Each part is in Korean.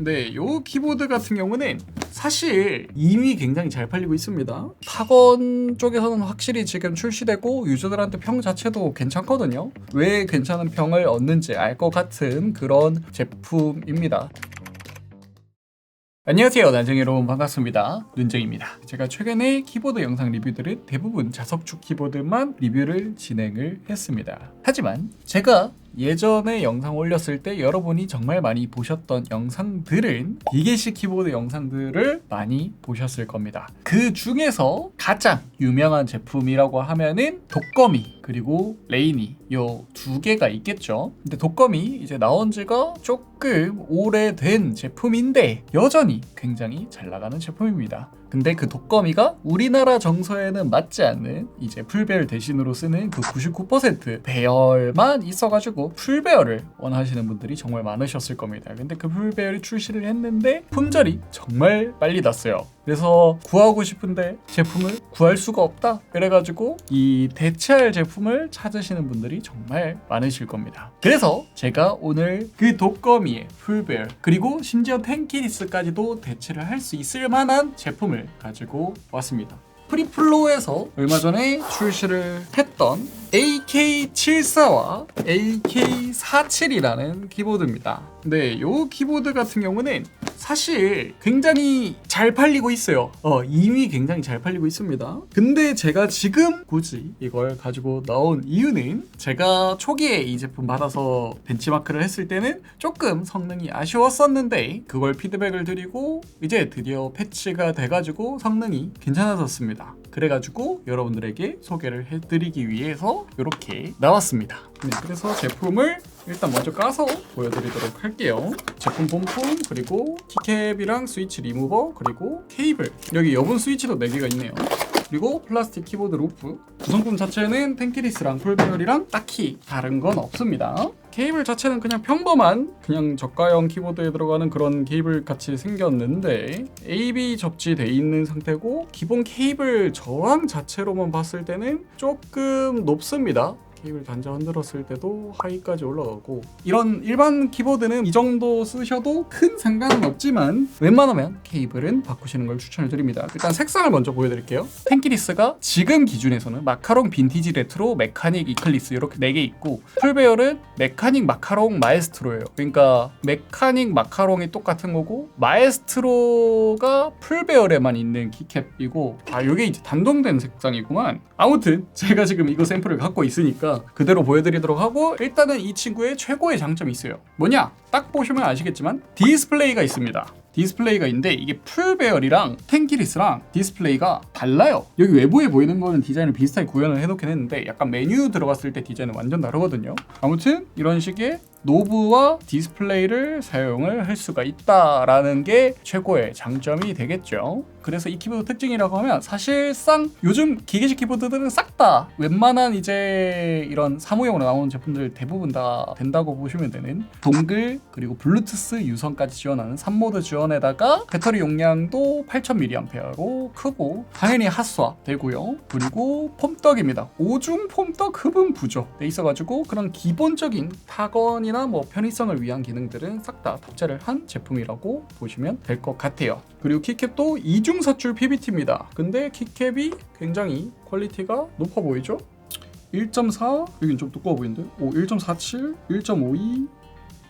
네, 요 키보드 같은 경우는 사실 이미 굉장히 잘 팔리고 있습니다. 타건 쪽에서는 확실히 지금 출시되고 유저들한테 평 자체도 괜찮거든요. 왜 괜찮은 평을 얻는지 알 것 같은 그런 제품입니다. 안녕하세요 난쟁이 여러분 반갑습니다 눈쟁입니다 제가 최근에 키보드 영상 리뷰들은 대부분 자석축 키보드만 리뷰를 진행을 했습니다 하지만 제가 예전에 영상 올렸을 때 여러분이 정말 많이 보셨던 영상들은 기계식 키보드 영상들을 많이 보셨을 겁니다. 그 중에서 가장 유명한 제품이라고 하면은 독거미 그리고 레이니. 요 두 개가 있겠죠. 근데 독거미 이제 나온 지가 조금 오래된 제품인데 여전히 굉장히 잘 나가는 제품입니다 근데 그 독거미가 우리나라 정서에는 맞지 않는 이제 풀배열 대신으로 쓰는 그 99% 배열만 있어가지고 풀배열을 원하시는 분들이 정말 많으셨을 겁니다. 근데 그 풀배열이 출시를 했는데 품절이 정말 빨리 났어요. 그래서 구하고 싶은데 제품을 구할 수가 없다. 그래가지고 이 대체할 제품을 찾으시는 분들이 정말 많으실 겁니다. 그래서 제가 오늘 그 독거미의 풀배열 그리고 심지어 텐키리스까지도 대체를 할 수 있을 만한 제품을 가지고 왔습니다. 프리플로에서 얼마 전에 출시를 했던 AK74와 AK47이라는 키보드입니다. 네, 요 키보드 같은 경우는 사실 굉장히 잘 팔리고 있어요. 어, 이미 굉장히 잘 팔리고 있습니다. 근데 제가 지금 굳이 이걸 가지고 나온 이유는 제가 초기에 이 제품 받아서 벤치마크를 했을 때는 조금 성능이 아쉬웠었는데 그걸 피드백을 드리고 이제 드디어 패치가 돼가지고 성능이 괜찮아졌습니다. 그래가지고 여러분들에게 소개를 해드리기 위해서 이렇게 나왔습니다. 네, 그래서 제품을 일단 먼저 까서 보여드리도록 할게요. 제품 본품 그리고 키캡이랑 스위치 리무버 그리고 케이블 여기 여분 스위치도 4개가 있네요. 그리고 플라스틱 키보드 루프 구성품 자체는 텐키리스랑 풀배열이랑 딱히 다른 건 없습니다. 케이블 자체는 그냥 평범한 그냥 저가형 키보드에 들어가는 그런 케이블 같이 생겼는데 AB 접지돼 있는 상태고 기본 케이블 저항 자체로만 봤을 때는 조금 높습니다. 케이블 단자 흔들었을 때도 하이까지 올라가고. 이런 일반 키보드는 이 정도 쓰셔도 큰 상관은 없지만 웬만하면 케이블은 바꾸시는 걸 추천을 드립니다. 일단 색상을 먼저 보여드릴게요. 텐키리스가 지금 기준에서는 마카롱 빈티지 레트로 메카닉 이클리스 이렇게 4개 있고 풀배열은 메카닉 마카롱 마에스트로예요. 그러니까 메카닉 마카롱이 똑같은 거고 마에스트로가 풀배열에만 있는 키캡이고. 아 이게 이제 단동된 색상이구만. 아무튼 제가 지금 이거 샘플을 갖고 있으니까 그대로 보여드리도록 하고 일단은 이 친구의 최고의 장점이 있어요. 뭐냐? 딱 보시면 아시겠지만 디스플레이가 있습니다. 디스플레이가 있는데 이게 풀배열이랑 텐키리스랑 디스플레이가 달라요. 여기 외부에 보이는 거는 디자인을 비슷하게 구현을 해놓긴 했는데 약간 메뉴 들어갔을 때 디자인은 완전 다르거든요. 아무튼 이런 식의 노브와 디스플레이를 사용을 할 수가 있다라는 게 최고의 장점이 되겠죠. 그래서 이 키보드 특징이라고 하면 사실상 요즘 기계식 키보드들은 싹 다 웬만한 이제 이런 사무용으로 나오는 제품들 대부분 다 된다고 보시면 되는 동글 그리고 블루투스 유선까지 지원하는 3모드 지원에다가 배터리 용량도 8000mAh로 크고 당연히 핫스와 되고요. 그리고 폼떡입니다. 오중 폼떡 흡음 부조 돼 있어가지고 그런 기본적인 타건이나 뭐 편의성을 위한 기능들은 싹 다 탑재를 한 제품이라고 보시면 될 것 같아요. 그리고 키캡도 이중 사출 PBT입니다. 근데 키캡이 굉장히 퀄리티가 높아 보이죠? 1.4 여긴 좀 두꺼워 보이는데 오 1.47 1.52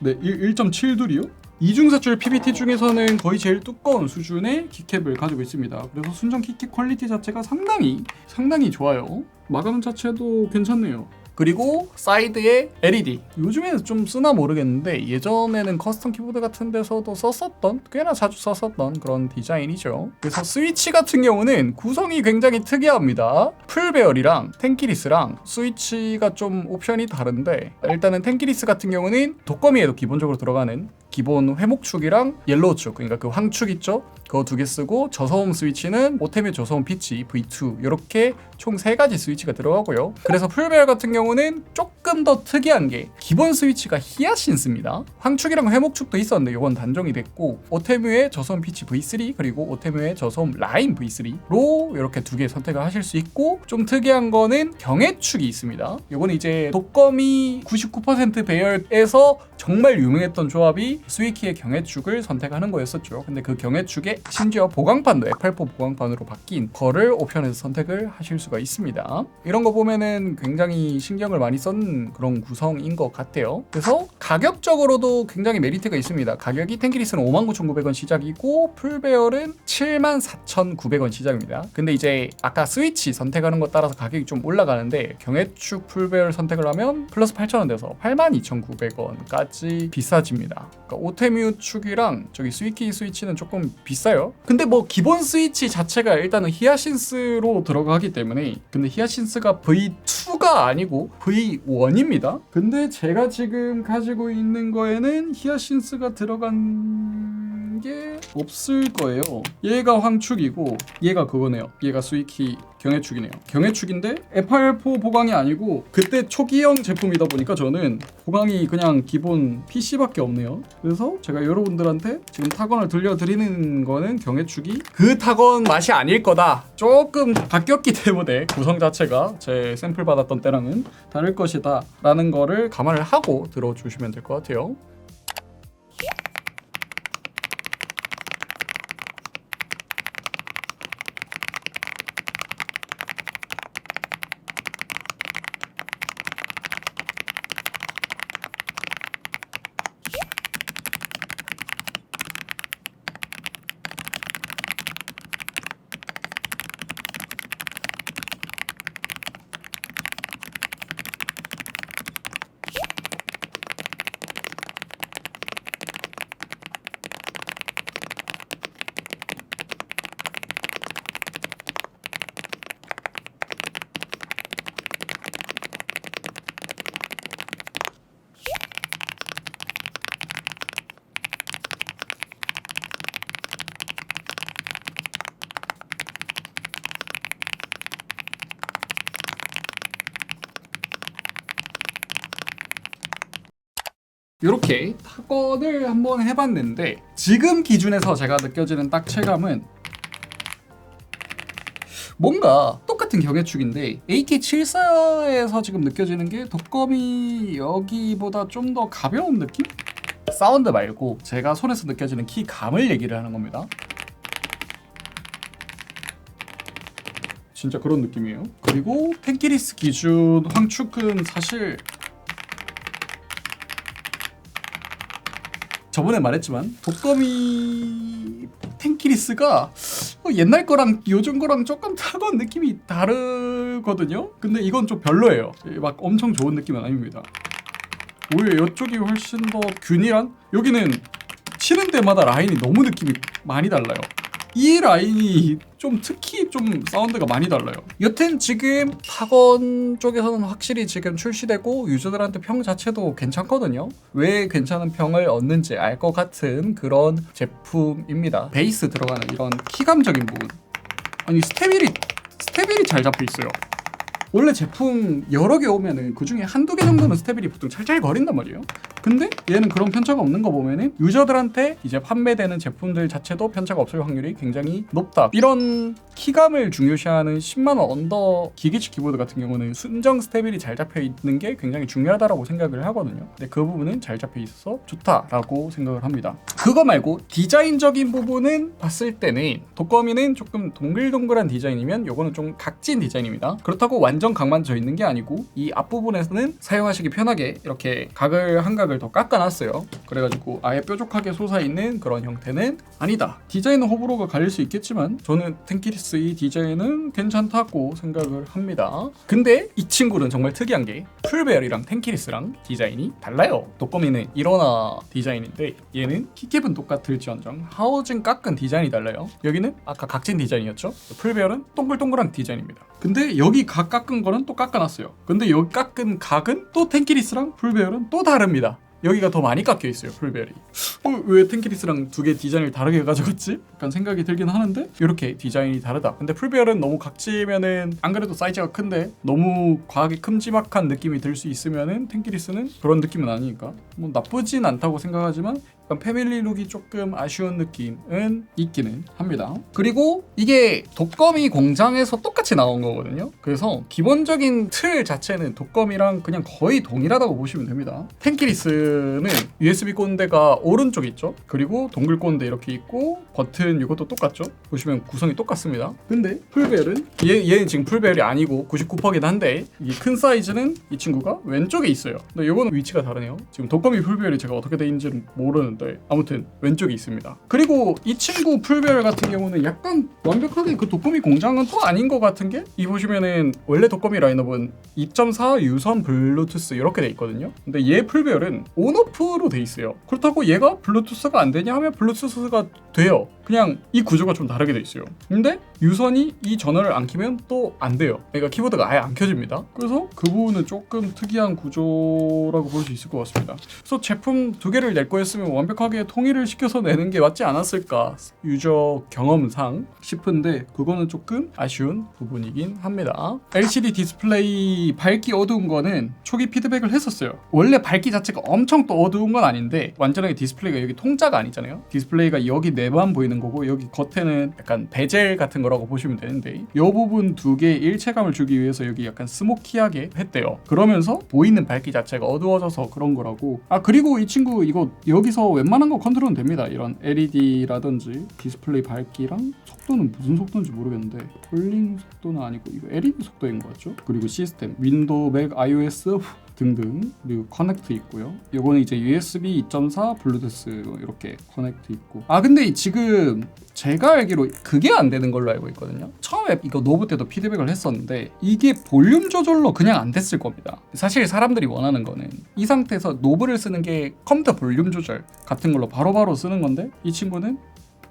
네 1.72이요? 이중사출 PBT 중에서는 거의 제일 두꺼운 수준의 키캡을 가지고 있습니다. 그래서 순정 키캡 퀄리티 자체가 상당히 상당히 좋아요. 마감 자체도 괜찮네요. 그리고 사이드에 LED 요즘에는 좀 쓰나 모르겠는데 예전에는 커스텀 키보드 같은 데서도 썼었던 꽤나 자주 썼었던 그런 디자인이죠. 그래서 스위치 같은 경우는 구성이 굉장히 특이합니다. 풀배열이랑 텐키리스랑 스위치가 좀 옵션이 다른데 일단은 텐키리스 같은 경우는 독거미에도 기본적으로 들어가는 기본 회목축이랑 옐로우축 그러니까 그 황축 있죠 그거 두 개 쓰고 저소음 스위치는 오테미 저소음 피치 V2 이렇게 총 세 가지 스위치가 들어가고요. 그래서 풀배열 같은 경우는 조금 더 특이한 게 기본 스위치가 히아신스입니다. 황축이랑 회목축도 있었는데 이건 단종이 됐고 오테뮤의 저소음 피치 V3 그리고 오테뮤의 저소음 라인 V3로 이렇게 두 개 선택을 하실 수 있고 좀 특이한 거는 경해축이 있습니다. 이건 이제 독거미 99% 배열에서 정말 유명했던 조합이 스위키의 경해축을 선택하는 거였었죠. 근데 그 경해축에 심지어 보강판도 F8 보강판으로 바뀐 거를 옵션에서 선택을 하실 수가 있습니다. 이런 거 보면은 굉장히 신경을 많이 쓴 그런 구성인 것 같아요. 그래서 가격적으로도 굉장히 메리트가 있습니다. 가격이 탱키리스는 59,900원 시작이고 풀배열은 74,900원 시작입니다. 근데 이제 아까 스위치 선택하는 것 따라서 가격이 좀 올라가는데 경해축 풀배열 선택을 하면 플러스 8,000원 돼서 82,900원까지 비싸집니다. 그러니까 오테뮤 축이랑 저기 스위키 스위치는 조금 비싸 요. 근데 뭐 기본 스위치 자체가 일단은 히아신스로 들어가기 때문에 근데 히아신스가 V2가 아니고 V1입니다. 근데 제가 지금 가지고 있는 거에는 히아신스가 들어간 게 없을 거예요. 얘가 황축이고 얘가 그거네요. 얘가 스위키 경해축이네요. 경해축인데 F8 보강이 아니고 그때 초기형 제품이다 보니까 저는 보강이 그냥 기본 PC밖에 없네요. 그래서 제가 여러분들한테 지금 타건을 들려드리는 거는 경해축이 그 타건 맛이 아닐 거다. 조금 바뀌었기 때문에 구성 자체가 제 샘플 받았던 때랑은 다를 것이다. 라는 거를 감안을 하고 들어주시면 될 것 같아요. 이렇게 타건을 한번 해봤는데 지금 기준에서 제가 느껴지는 딱 체감은 뭔가 똑같은 경해축인데 AK74에서 지금 느껴지는 게 독거미 여기보다 좀 더 가벼운 느낌? 사운드 말고 제가 손에서 느껴지는 키감을 얘기를 하는 겁니다. 진짜 그런 느낌이에요. 그리고 펜키리스 기준 황축은 사실 저번에 말했지만 독거미 탱키리스가 어, 옛날 거랑 요즘 거랑 조금 타건 느낌이 다르거든요. 근데 이건 좀 별로예요. 막 엄청 좋은 느낌은 아닙니다. 오히려 이쪽이 훨씬 더 균일한? 여기는 치는 때마다 라인이 너무 느낌이 많이 달라요. 이 라인이 좀 특히 좀 사운드가 많이 달라요. 여튼 지금 타건 쪽에서는 확실히 지금 출시되고 유저들한테 평 자체도 괜찮거든요. 왜 괜찮은 평을 얻는지 알 것 같은 그런 제품입니다. 베이스 들어가는 이런 키감적인 부분. 아니 스테빌이 스테빌이 잘 잡혀 있어요. 원래 제품 여러 개 오면은 그 중에 한두 개 정도는 스테빌이 보통 찰찰 거린단 말이에요. 근데 얘는 그런 편차가 없는 거 보면은 유저들한테 이제 판매되는 제품들 자체도 편차가 없을 확률이 굉장히 높다. 이런 키감을 중요시하는 10만 원 언더 기계식 키보드 같은 경우는 순정 스테빌이 잘 잡혀 있는 게 굉장히 중요하다라고 생각을 하거든요. 근데 그 부분은 잘 잡혀 있어서 좋다라고 생각을 합니다. 그거 말고 디자인적인 부분은 봤을 때는 독거미는 조금 동글동글한 디자인이면 요거는 좀 각진 디자인입니다. 그렇다고 완전 각만 져 있는 게 아니고 이 앞부분에서는 사용하시기 편하게 이렇게 각을 한 각을 더 깎아놨어요. 그래가지고 아예 뾰족하게 솟아있는 그런 형태는 아니다. 디자인은 호불호가 갈릴 수 있겠지만 저는 탱키리스 이 디자인은 괜찮다고 생각을 합니다. 근데 이 친구는 정말 특이한 게 풀베어리랑 탱키리스랑 디자인이 달라요. 독거미는 일어나 디자인인데 얘는 키캡은 똑같을지언정 하우징 깎은 디자인이 달라요. 여기는 아까 각진 디자인이었죠. 풀베어는 동글동글한 디자인입니다. 근데 여기 각 깎은 거는 또 깎아놨어요. 근데 여기 깎은 각은 또 탱키리스랑 풀베어는 또 다릅니다. 여기가 더 많이 깎여 있어요 풀벨이 어, 왜 텐키리스랑 두 개 디자인을 다르게 가져갔지? 약간 생각이 들긴 하는데 이렇게 디자인이 다르다. 근데 풀벨은 너무 각지면은 안 그래도 사이즈가 큰데 너무 과하게 큼지막한 느낌이 들 수 있으면은 텐키리스는 그런 느낌은 아니니까. 뭐 나쁘진 않다고 생각하지만 패밀리 룩이 조금 아쉬운 느낌은 있기는 합니다. 그리고 이게 독거미 공장에서 똑같이 나온 거거든요. 그래서 기본적인 틀 자체는 독거미랑 그냥 거의 동일하다고 보시면 됩니다. 텐키리스는 USB 꼰대가 오른쪽 있죠. 그리고 동글 꼰대 이렇게 있고 버튼 이것도 똑같죠. 보시면 구성이 똑같습니다. 근데 풀벨은 얘, 얘는 지금 풀벨이 아니고 99%긴 한데 이 큰 사이즈는 이 친구가 왼쪽에 있어요. 근데 이거는 위치가 다르네요. 지금 독거미 풀벨이 제가 어떻게 돼 있는지는 모르는 데 아무튼 왼쪽에 있습니다. 그리고 이 친구 풀벨 같은 경우는 약간 완벽하게 그 독거미 공장은 또 아닌 것 같은 게 이 보시면은 원래 독거미 라인업은 2.4 유선 블루투스 이렇게 돼 있거든요. 근데 얘 풀벨은 온오프로 돼 있어요. 그렇다고 얘가 블루투스가 안 되냐 하면 블루투스가 돼요. 그냥 이 구조가 좀 다르게 돼 있어요. 근데 유선이 이 전원을 안 켜면 또 안 돼요. 그러니까 키보드가 아예 안 켜집니다. 그래서 그 부분은 조금 특이한 구조라고 볼 수 있을 것 같습니다. 그래서 제품 두 개를 낼 거였으면 완벽하게 통일을 시켜서 내는 게 맞지 않았을까 유저 경험상 싶은데 그거는 조금 아쉬운 부분이긴 합니다. LCD 디스플레이 밝기 어두운 거는 초기 피드백을 했었어요. 원래 밝기 자체가 엄청 또 어두운 건 아닌데 완전하게 디스플레이가 여기 통짜가 아니잖아요. 디스플레이가 여기 내만 보이는 거고 여기 겉에는 약간 베젤 같은 거라고 보시면 되는데 이 부분 두 개의 일체감을 주기 위해서 여기 약간 스모키하게 했대요. 그러면서 보이는 밝기 자체가 어두워져서 그런 거라고. 아 그리고 이 친구 이거 여기서 웬만한 거 컨트롤은 됩니다. 이런 LED라든지 디스플레이 밝기랑 속도는 무슨 속도인지 모르겠는데 폴링 속도는 아니고 이거 LED 속도인 것 같죠? 그리고 시스템 윈도우, 맥, iOS 등등 그리고 커넥트 있고요. 요거는 이제 USB 2.4 블루투스 이렇게 커넥트 있고 아 근데 지금 제가 알기로 그게 안 되는 걸로 알고 있거든요. 처음에 이거 노브 때도 피드백을 했었는데 이게 볼륨 조절로 그냥 안 됐을 겁니다. 사실 사람들이 원하는 거는 이 상태에서 노브를 쓰는 게 컴퓨터 볼륨 조절 같은 걸로 바로바로 쓰는 건데 이 친구는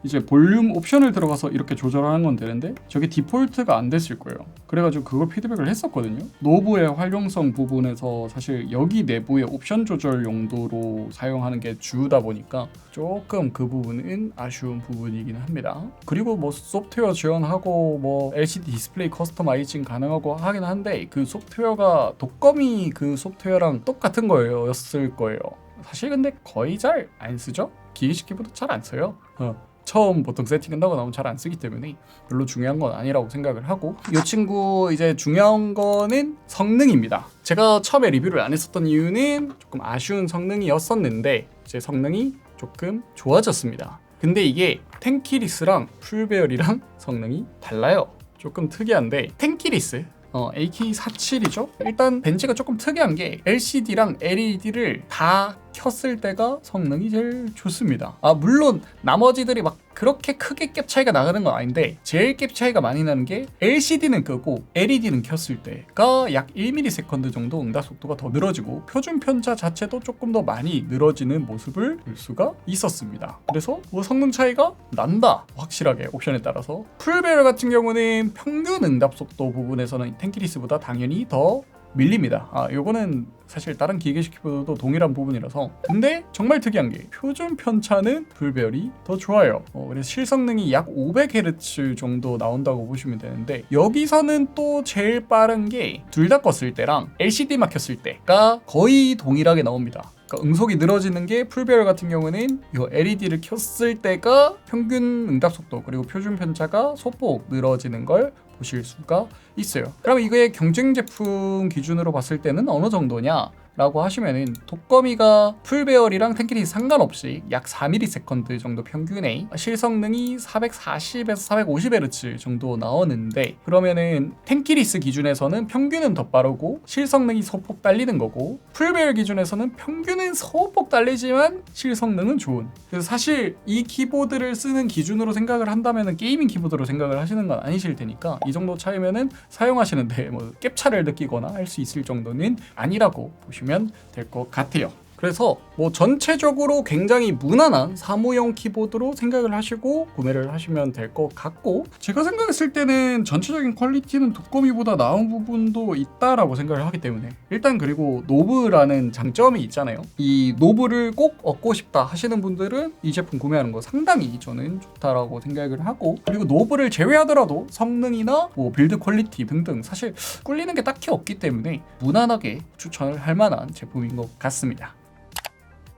이제 볼륨 옵션을 들어가서 이렇게 조절하는 건 되는데 저게 디폴트가 안 됐을 거예요. 그래가지고 그걸 피드백을 했었거든요. 노브의 활용성 부분에서 사실 여기 내부의 옵션 조절 용도로 사용하는 게 주다 보니까 조금 그 부분은 아쉬운 부분이긴 합니다. 그리고 뭐 소프트웨어 지원하고 뭐 LCD 디스플레이 커스터마이징 가능하고 하긴 한데 그 소프트웨어가 독거미 그 소프트웨어랑 똑같은 거였을 거예요. 사실 근데 거의 잘 안 쓰죠? 기계식 키보드 잘 안 써요. 어. 처음 보통 세팅한다고 나오면 잘 안 쓰기 때문에 별로 중요한 건 아니라고 생각을 하고 이 친구 이제 중요한 거는 성능입니다. 제가 처음에 리뷰를 안 했었던 이유는 조금 아쉬운 성능이었었는데 제 성능이 조금 좋아졌습니다. 근데 이게 텐키리스랑 풀베어리랑 성능이 달라요. 조금 특이한데 텐키리스 어, AK47이죠. 일단 벤츠가 조금 특이한 게 LCD랑 LED를 다 켰을 때가 성능이 제일 좋습니다. 아 물론 나머지들이 막 그렇게 크게 갭 차이가 나가는 건 아닌데 제일 갭 차이가 많이 나는 게 LCD는 끄고 LED는 켰을 때가 약 1ms 정도 응답 속도가 더 늘어지고 표준 편차 자체도 조금 더 많이 늘어지는 모습을 볼 수가 있었습니다. 그래서 뭐 성능 차이가 난다 확실하게 옵션에 따라서 풀베럴 같은 경우는 평균 응답 속도 부분에서는 텐키리스보다 당연히 더 밀립니다. 아, 요거는 사실 다른 기계식 키보드도 동일한 부분이라서. 근데 정말 특이한 게 표준 편차는 불별이 더 좋아요. 어, 그래서 실성능이 약 500Hz 정도 나온다고 보시면 되는데 여기서는 또 제일 빠른 게 둘 다 껐을 때랑 LCD만 켰을 때가 거의 동일하게 나옵니다. 그러니까 응속이 늘어지는 게 풀배열 같은 경우는 이 LED를 켰을 때가 평균 응답 속도 그리고 표준 편차가 소폭 늘어지는 걸 보실 수가 있어요. 그럼 이거의 경쟁 제품 기준으로 봤을 때는 어느 정도냐? 라고 하시면은 독거미가 풀배열이랑 텐키리 상관없이 약 4ms 정도 평균의 실성능이 440에서 450Hz 정도 나오는데 그러면은 텐키리스 기준에서는 평균은 더 빠르고 실성능이 소폭 딸리는 거고 풀배열 기준에서는 평균은 소폭 딸리지만 실성능은 좋은. 그래서 사실 이 키보드를 쓰는 기준으로 생각을 한다면은 게이밍 키보드로 생각을 하시는 건 아니실 테니까 이 정도 차이면은 사용하시는데 뭐 cap차를 느끼거나 할 수 있을 정도는 아니라고 보시면 될 것 같아요. 그래서 뭐 전체적으로 굉장히 무난한 사무용 키보드로 생각을 하시고 구매를 하시면 될 것 같고 제가 생각했을 때는 전체적인 퀄리티는 두꺼미보다 나은 부분도 있다라고 생각을 하기 때문에 일단 그리고 노브라는 장점이 있잖아요. 이 노브를 꼭 얻고 싶다 하시는 분들은 이 제품 구매하는 거 상당히 저는 좋다라고 생각을 하고 그리고 노브를 제외하더라도 성능이나 뭐 빌드 퀄리티 등등 사실 꿀리는 게 딱히 없기 때문에 무난하게 추천을 할 만한 제품인 것 같습니다.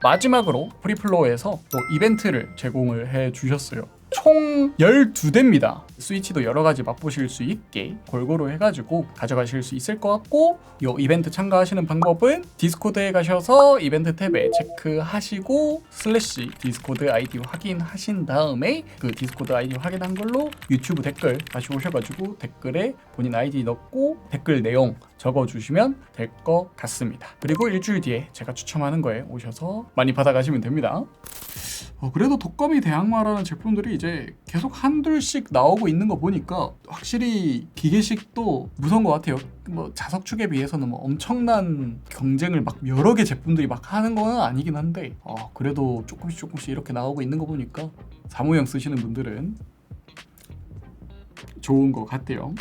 마지막으로 프리플로어에서 또 이벤트를 제공을 해 주셨어요. 총 12대입니다. 스위치도 여러 가지 맛보실 수 있게 골고루 해가지고 가져가실 수 있을 것 같고 이 이벤트 참가하시는 방법은 디스코드에 가셔서 이벤트 탭에 체크하시고 슬래시 디스코드 아이디 확인하신 다음에 그 디스코드 아이디 확인한 걸로 유튜브 댓글 다시 오셔가지고 댓글에 본인 아이디 넣고 댓글 내용 적어주시면 될 것 같습니다. 그리고 일주일 뒤에 제가 추첨하는 거에 오셔서 많이 받아가시면 됩니다. 어, 그래도 독거미 대항마라는 제품들이 이제 계속 한둘씩 나오고 있는 거 보니까 확실히 기계식도 무서운 것 같아요. 뭐 자석축에 비해서는 뭐 엄청난 경쟁을 막 여러 개 제품들이 막 하는 건 아니긴 한데 어, 그래도 조금씩 조금씩 이렇게 나오고 있는 거 보니까 사무용 쓰시는 분들은 좋은 것 같아요.